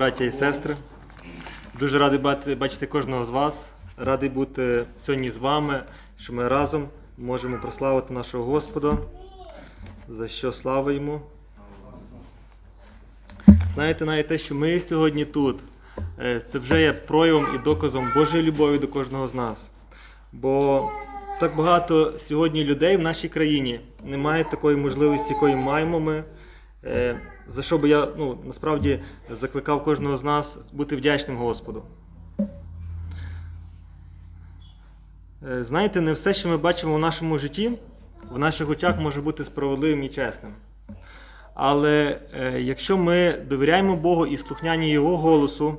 браття і сестри. Дуже радий бачити кожного з вас. Радий бути сьогодні з вами, що ми разом можемо прославити нашого Господа, за що слава йому. Знаєте, навіть те, що ми сьогодні тут, е, це вже є проявом і доказом Божої любові до кожного з нас. Бо так багато сьогодні людей в нашій країні не мають такої можливості, якої маємо ми. За що би я ну, насправді закликав кожного з нас бути вдячним Господу. Е, Знаєте, не все, що ми бачимо в нашому житті, в наших очах може бути справедливим і чесним. Але е, якщо ми довіряємо Богу і слухняні Його голосу,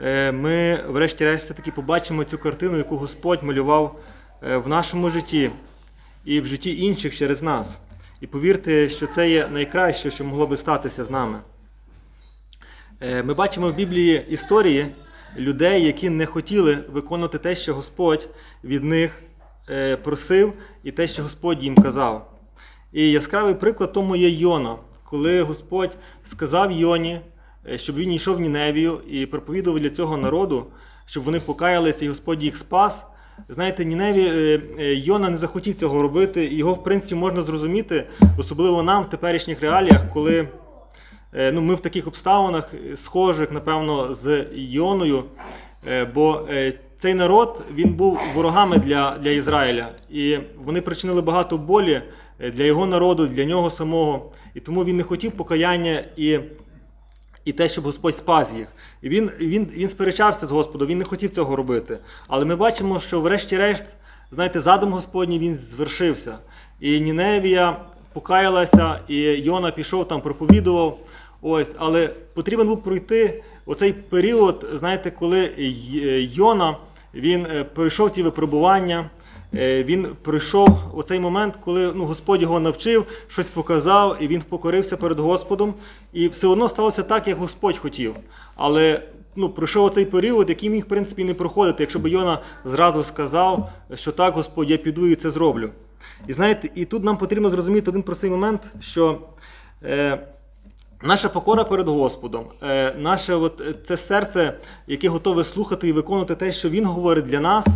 е, ми, врешті-решт, все-таки побачимо цю картину, яку Господь малював е, в нашому житті і в житті інших через нас. І повірте, що це є найкраще, що могло би статися з нами. Е, Ми бачимо в Біблії історії людей, які не хотіли виконувати те, що Господь від них е, просив, і те, що Господь їм казав. І яскравий приклад тому є Йона, коли Господь сказав Йоні, е, щоб він йшов в Ніневію і проповідував для цього народу, щоб вони покаялися, і Господь їх спас. Знаєте, Ніневі е, е, Йона не захотів цього робити, і його, в принципі, можна зрозуміти, особливо нам в теперішніх реаліях, коли е, ну, ми в таких обставинах, схожих, напевно, з Йоною, бо цей народ він був ворогами для, для Ізраїля, і вони причинили багато болі для його народу, для нього самого. І тому він не хотів покаяння і і те, щоб Господь спас їх. І він, він, він сперечався з Господом, він не хотів цього робити. Але ми бачимо, що врешті-решт, знаєте, задум Господній він звершився. І Ніневія покаялася, і Йона пішов там, проповідував. Ось, але потрібен був пройти оцей період, знаєте, коли Йона він е, пройшов ці випробування. Е, Він прийшов у цей момент, коли ну, Господь його навчив, щось показав, і він покорився перед Господом. І все одно сталося так, як Господь хотів. Але ну, пройшов оцей період, який міг, в принципі, не проходити, якщо б Йона зразу сказав, що так, Господь, я піду і це зроблю. І знаєте, і тут нам потрібно зрозуміти один простий момент, що. Е, Наша покора перед Господом, е, наше от, е, це серце, яке готове слухати і виконувати те, що Він говорить для нас,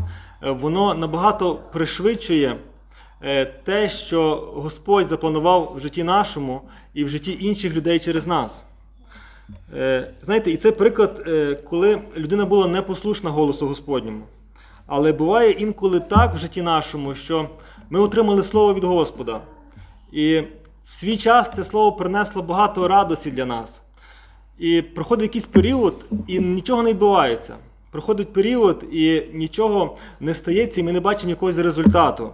воно набагато пришвидшує е, те, що Господь запланував в житті нашому і в житті інших людей через нас. Е, Знаєте, і це приклад, е, коли людина була непослушна голосу Господньому. Але буває інколи так в житті нашому, що ми отримали слово від Господа. І в свій час це слово принесло багато радості для нас. І проходить якийсь період, і нічого не відбувається. Проходить період, і нічого не стається, і ми не бачимо якогось результату.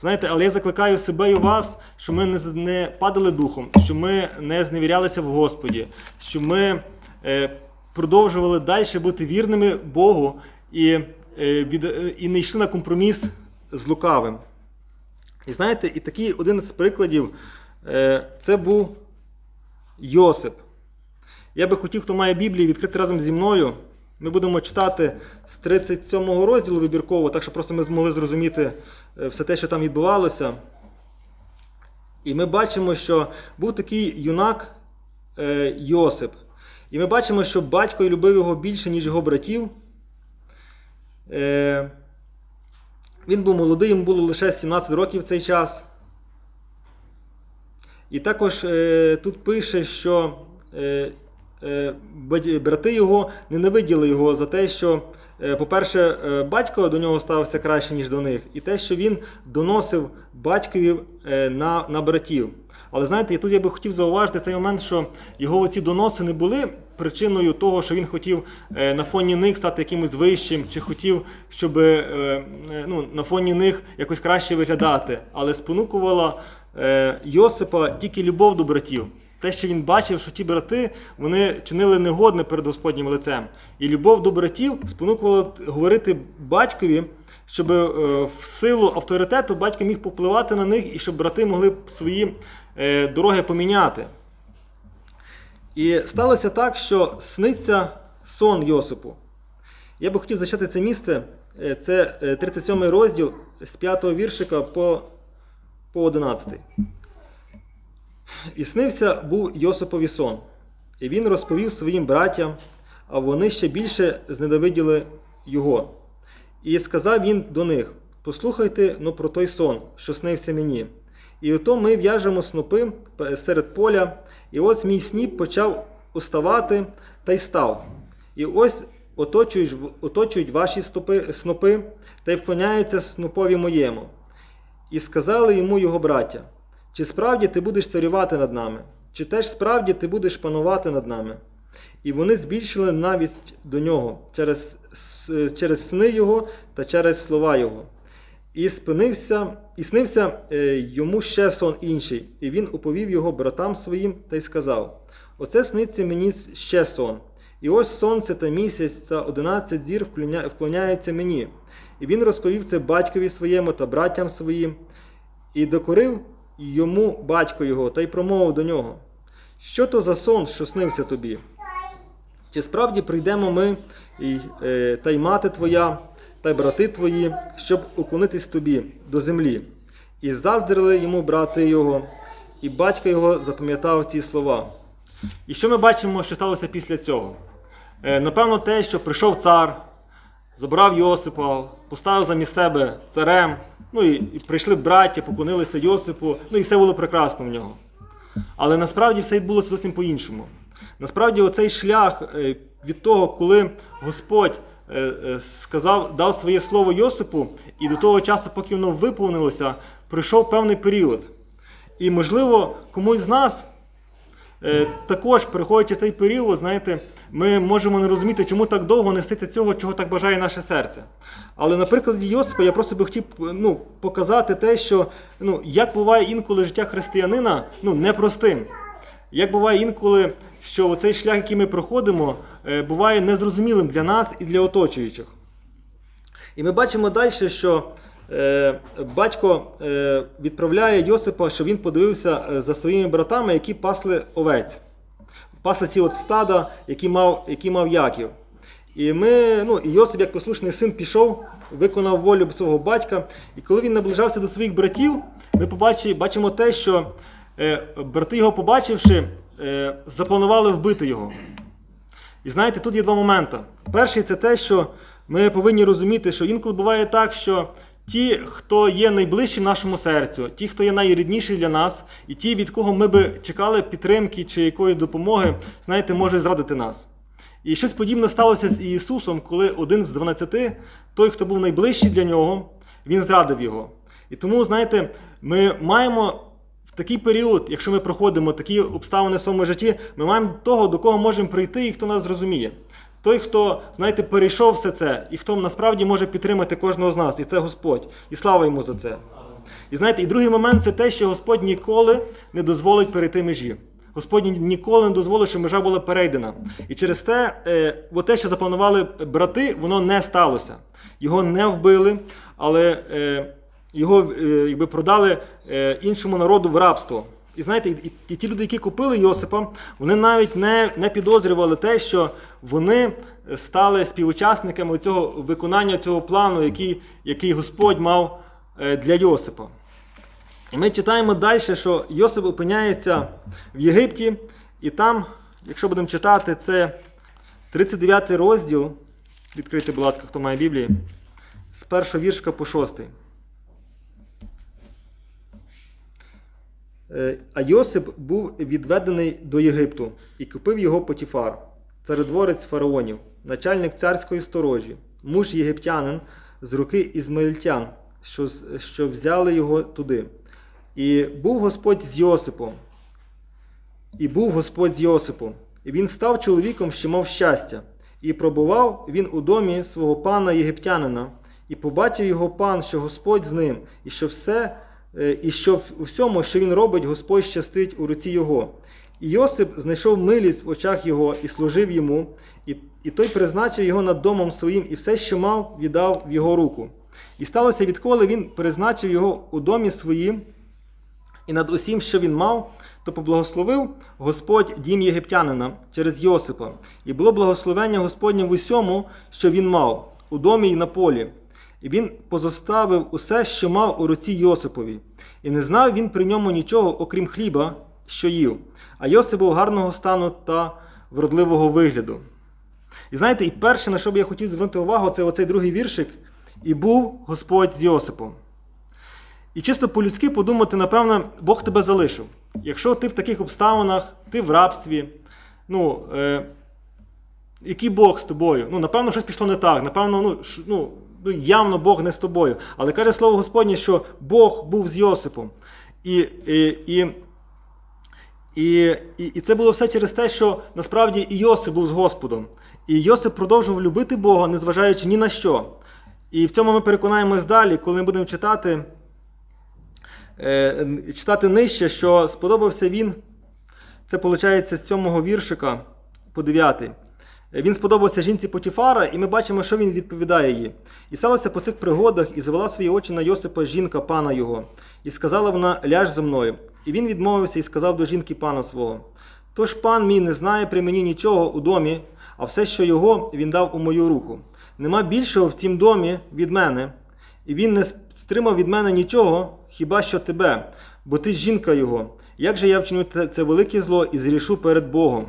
Знаєте, але я закликаю себе і вас, щоб ми не, падали духом, щоб ми не зневірялися в Господі, щоб ми е, продовжували далі бути вірними Богу і, е, і не йшли на компроміс з лукавим. І знаєте, і такий один з прикладів е, це був Йосип. Я би хотів, хто має Біблію, відкрити разом зі мною. Ми будемо читати з 37 розділу вибірково, так щоб просто ми змогли зрозуміти е, все те, що там відбувалося. І ми бачимо, що був такий юнак е, Йосип. І ми бачимо, що батько любив його більше, ніж його братів. Е, він був молодий, йому було лише 17 років в цей час. І також е, тут пише, що е, брати його ненавиділи його за те, що, е, по-перше, е, батько до нього ставився краще, ніж до них, і те, що він доносив батькові е, на, на братів. Але знаєте, тут я би хотів зауважити цей момент, що його оці доноси не були причиною того, що він хотів е, на фоні них стати якимось вищим, чи хотів, щоб е, е, ну, на фоні них якось краще виглядати, але спонукувала е, Йосипа тільки любов до братів. Те, що він бачив, що ті брати вони чинили негодне перед Господнім лицем. І любов до братів спонукувала говорити батькові, щоб е, в силу авторитету батько міг попливати на них і щоб брати могли свої е, дороги поміняти. І сталося так, що сниться сон Йосипу. Я би хотів зачати це місце. Е, Це е, 37 розділ з 5 віршика по, по 11. І снився був Йосипові сон. І він розповів своїм братям, а вони ще більше зненавиділи його. І сказав він до них: Послухайте ну, про той сон, що снився мені. І ото ми в'яжемо снопи серед поля, і ось мій сніп почав уставати та й став. І ось оточують, оточують ваші стопи, снопи та й вклоняються снопові моєму. І сказали йому його браття: чи справді ти будеш царювати над нами, чи теж справді ти будеш панувати над нами? І вони збільшили навість до нього через, через сни його та через слова його. І спинився, і снився е, йому ще сон інший, і він оповів його братам своїм та й сказав: Оце сниться мені ще сон. І ось сонце та місяць та одинадцять зір вклоня- вклоняються мені. І він розповів це батькові своєму та братям своїм, і докорив йому батько його та й промовив до нього: Що то за сон, що снився тобі? Чи справді прийдемо ми, і, е, та й мати твоя, та й брати твої, щоб уклонитись тобі до землі? І заздрили йому брати його, і батько його запам'ятав ці слова. І що ми бачимо, що сталося після цього? Е, напевно, те, що прийшов цар, забрав Йосипа, поставив замість себе царем, ну і, і прийшли браття, поклонилися Йосипу, ну і все було прекрасно в нього. Але насправді все відбулося зовсім по-іншому. Насправді, оцей шлях е, від того, коли Господь е, е, сказав, дав своє слово Йосипу, і до того часу, поки воно виповнилося, пройшов певний період. І, можливо, комусь з нас Також, переходячи цей період, знаєте, ми можемо не розуміти, чому так довго нестити цього, чого так бажає наше серце. Але на прикладі Йосипа я просто би хотів ну, показати те, що ну, як буває інколи життя християнина ну, непростим. Як буває інколи, що цей шлях, який ми проходимо, е, буває незрозумілим для нас і для оточуючих. І ми бачимо далі, що е, батько е, відправляє Йосипа, щоб він подивився за своїми братами, які пасли овець. Пасли ці от стада, які мав, які мав Яків. І ми, ну, Йосип, як послушний син, пішов, виконав волю свого батька. І коли він наближався до своїх братів, ми побачимо, бачимо те, що е, брати його, побачивши, е, запланували вбити його. І знаєте, тут є два моменти. Перший це те, що ми повинні розуміти, що інколи буває так, що ті, хто є найближчим нашому серцю, ті, хто є найрідніші для нас, і ті, від кого ми би чекали підтримки чи якоїсь допомоги, знаєте, може зрадити нас. І щось подібне сталося з Ісусом, коли один з 12, той, хто був найближчий для нього, він зрадив його. І тому, знаєте, ми маємо в такий період, якщо ми проходимо такі обставини в своєму житті, ми маємо того, до кого можемо прийти і хто нас зрозуміє. Той, хто, знаєте, перейшов все це, і хто насправді може підтримати кожного з нас, і це Господь. І слава йому за це. І знаєте, і другий момент це те, що Господь ніколи не дозволить перейти межі. Господь ніколи не дозволить, щоб межа була перейдена. І через те, е, те, що запланували брати, воно не сталося. Його не вбили, але е, його е, якби продали е, іншому народу в рабство. І знаєте, і- і ті люди, які купили Йосипа, вони навіть не, не підозрювали те, що вони стали співучасниками цього виконання цього плану, який, який Господь мав е, для Йосипа. І ми читаємо далі, що Йосип опиняється в Єгипті, і там, якщо будемо читати, це 39 розділ. Відкрийте, будь ласка, хто має Біблії, з першого віршка по шостий. Е, А Йосип був відведений до Єгипту і купив його Потіфар, царедворець фараонів, начальник царської сторожі, муж єгиптянин з руки ізмаїльтян, що, що взяли його туди. І був Господь з Йосипом. І був Господь з Йосипом. І він став чоловіком, що мав щастя. І пробував він у домі свого пана єгиптянина, і побачив його пан, що Господь з ним, і що все, е, і що в- у всьому, що він робить, Господь щастить у руці його. І Йосип знайшов милість в очах його і служив йому, і, і той призначив його над домом своїм, і все, що мав, віддав в його руку. І сталося, відколи він призначив його у домі своїм, і над усім, що він мав, то поблагословив Господь дім єгиптянина через Йосипа, і було благословення Господнє в усьому, що він мав, у домі й на полі. І він позоставив усе, що мав у руці Йосипові, і не знав він при ньому нічого, окрім хліба, що їв. А Йосип був гарного стану та вродливого вигляду. І знаєте, і перше, на що б я хотів звернути увагу, це оцей другий віршик. І був Господь з Йосипом. І чисто по-людськи подумати, напевно, Бог тебе залишив. Якщо ти в таких обставинах, ти в рабстві, ну, е, який Бог з тобою? Ну, напевно, щось пішло не так. Напевно, ну, ш- ну, ну, явно Бог не з тобою. Але каже слово Господнє, що Бог був з Йосипом. І, і, і, і, і, і це було все через те, що насправді і Йосип був з Господом. І Йосип продовжував любити Бога, незважаючи ні на що. І в цьому ми переконаємось далі, коли ми будемо читати, е, читати нижче, що сподобався він. Це виходить з сьомого віршика по 9. Він сподобався жінці Потіфара, і ми бачимо, що він відповідає їй. І сталося по цих пригодах, і звела свої очі на Йосипа жінка пана його, і сказала вона: Ляж зо мною. І він відмовився і сказав до жінки пана свого: Тож пан мій не знає при мені нічого у домі, а все, що його, він дав у мою руку. Нема більшого в цім домі від мене, і він не стримав від мене нічого, хіба що тебе, бо ти жінка його. Як же я вчиню це велике зло і зрішу перед Богом?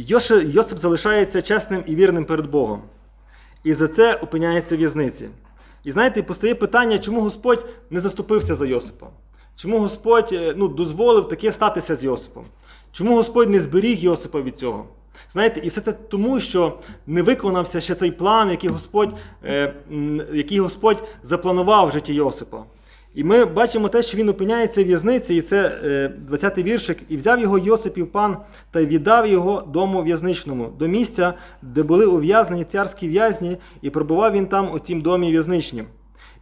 Йосип залишається чесним і вірним перед Богом. І за це опиняється в в'язниці. І знаєте, постає питання, чому Господь не заступився за Йосипа? Чому Господь е, ну, дозволив таке статися з Йосипом? Чому Господь не зберіг Йосипа від цього? Знаєте, і все це тому, що не виконався ще цей план, який Господь, е, який Господь запланував в житті Йосипа. І ми бачимо те, що він опиняється в в'язниці, і це е, 20-й віршик, і взяв його Йосипів пан та віддав його дому в'язничному, до місця, де були ув'язнені царські в'язні, і пробував він там у тім домі в'язничнім.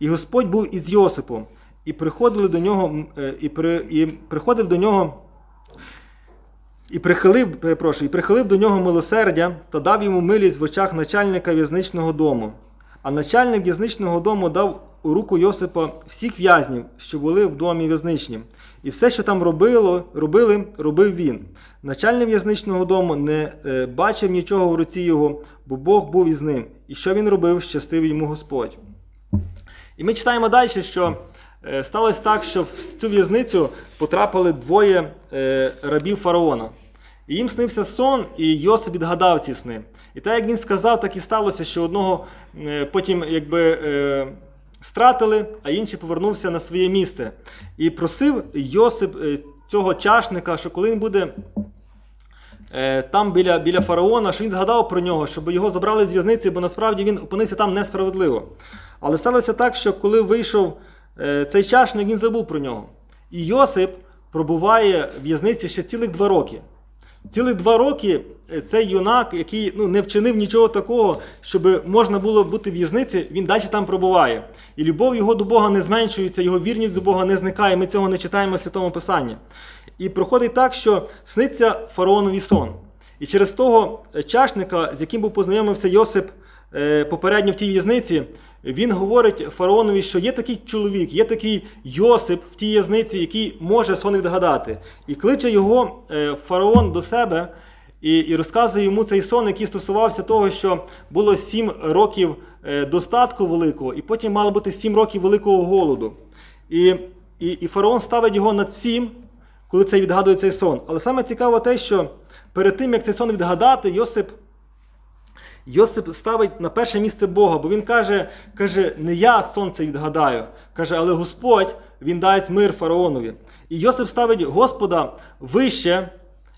І Господь був із Йосипом, і приходили до нього, е, і, при, і приходив до нього. І прихилив, перепрошую, і прихилив до нього милосердя та дав йому милість в очах начальника в'язничного дому. А начальник в'язничного дому дав у руку Йосипа всіх в'язнів, що були в домі в'язничнім. І все, що там робило, робили, робив він. Начальник в'язничного дому не е, бачив нічого в руці його, бо Бог був із ним. І що він робив, щастив йому Господь. І ми читаємо далі, що е, сталося так, що в цю в'язницю потрапили двоє е, рабів фараона. І їм снився сон, і Йосип відгадав ці сни. І так як він сказав, так і сталося, що одного потім якби стратили, а інший повернувся на своє місце. І просив Йосип е, цього чашника, що коли він буде е, там біля, біля фараона, що він згадав про нього, щоб його забрали з в'язниці, бо насправді він опинився там несправедливо. Але сталося так, що коли вийшов е, цей чашник, він забув про нього. І Йосип пробуває в в'язниці ще цілих два роки. Цілих два роки е, цей юнак, який ну, не вчинив нічого такого, щоб можна було бути в в'язниці, він далі там пробуває. І любов його до Бога не зменшується, його вірність до Бога не зникає. Ми цього не читаємо в Святому Писанні. І проходить так, що сниться фараонові сон. І через того е, чашника, з яким був познайомився Йосип попередньо в тій в'язниці, він говорить фараонові, що є такий чоловік, є такий Йосип в тій в'язниці, який може сон відгадати. І кличе його е, фараон до себе і, і розказує йому цей сон, який стосувався того, що було сім років е, достатку великого, і потім мало бути сім років великого голоду. І, і, і фараон ставить його над всім, коли цей відгадує цей сон. Але саме цікаво те, що перед тим, як цей сон відгадати, Йосип Йосип ставить на перше місце Бога, бо він каже, каже, не я сонце відгадаю, каже, але Господь він дасть мир фараонові. І Йосип ставить Господа вище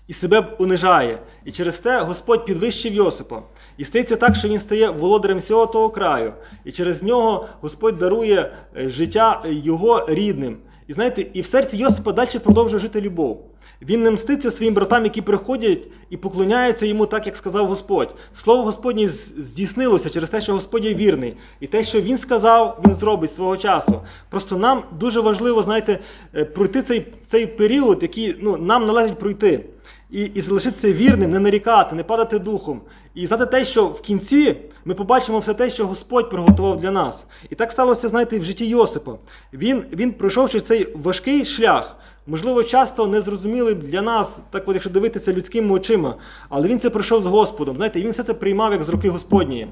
і себе унижає. І через те Господь підвищив Йосипа. І стається так, що він стає володарем всього того краю. І через нього Господь дарує е, життя його рідним. І знаєте, і в серці Йосипа далі продовжує жити любов. Він не мститься своїм братам, які приходять і поклоняються йому, так як сказав Господь. Слово Господнє здійснилося через те, що Господь є вірний. І те, що він сказав, він зробить свого часу. Просто нам дуже важливо, знаєте, е, пройти цей, цей період, який ну, нам належить пройти. І, і залишитися вірним, не нарікати, не падати духом. І знати те, що в кінці ми побачимо все те, що Господь приготував для нас. І так сталося, знаєте, в житті Йосипа. Він, він пройшов через цей важкий шлях. Можливо, часто незрозумілий для нас, так от якщо дивитися людськими очима, але він це пройшов з Господом. Знаєте, він все це приймав як з руки Господньої.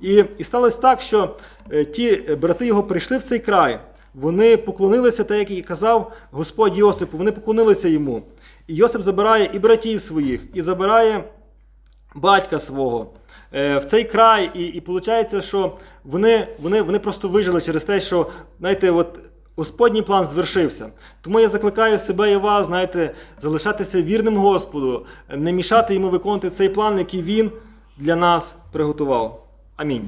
І, і сталося так, що е, ті брати його прийшли в цей край, вони поклонилися, так як і казав Господь Йосипу, вони поклонилися йому. І Йосип забирає і братів своїх, і забирає батька свого е, в цей край, і, і виходить, що вони, вони, вони просто вижили через те, що знаєте, от Господній план звершився. Тому я закликаю себе і вас, знаєте, залишатися вірним Господу, не мішати йому виконувати цей план, який він для нас приготував. Амінь.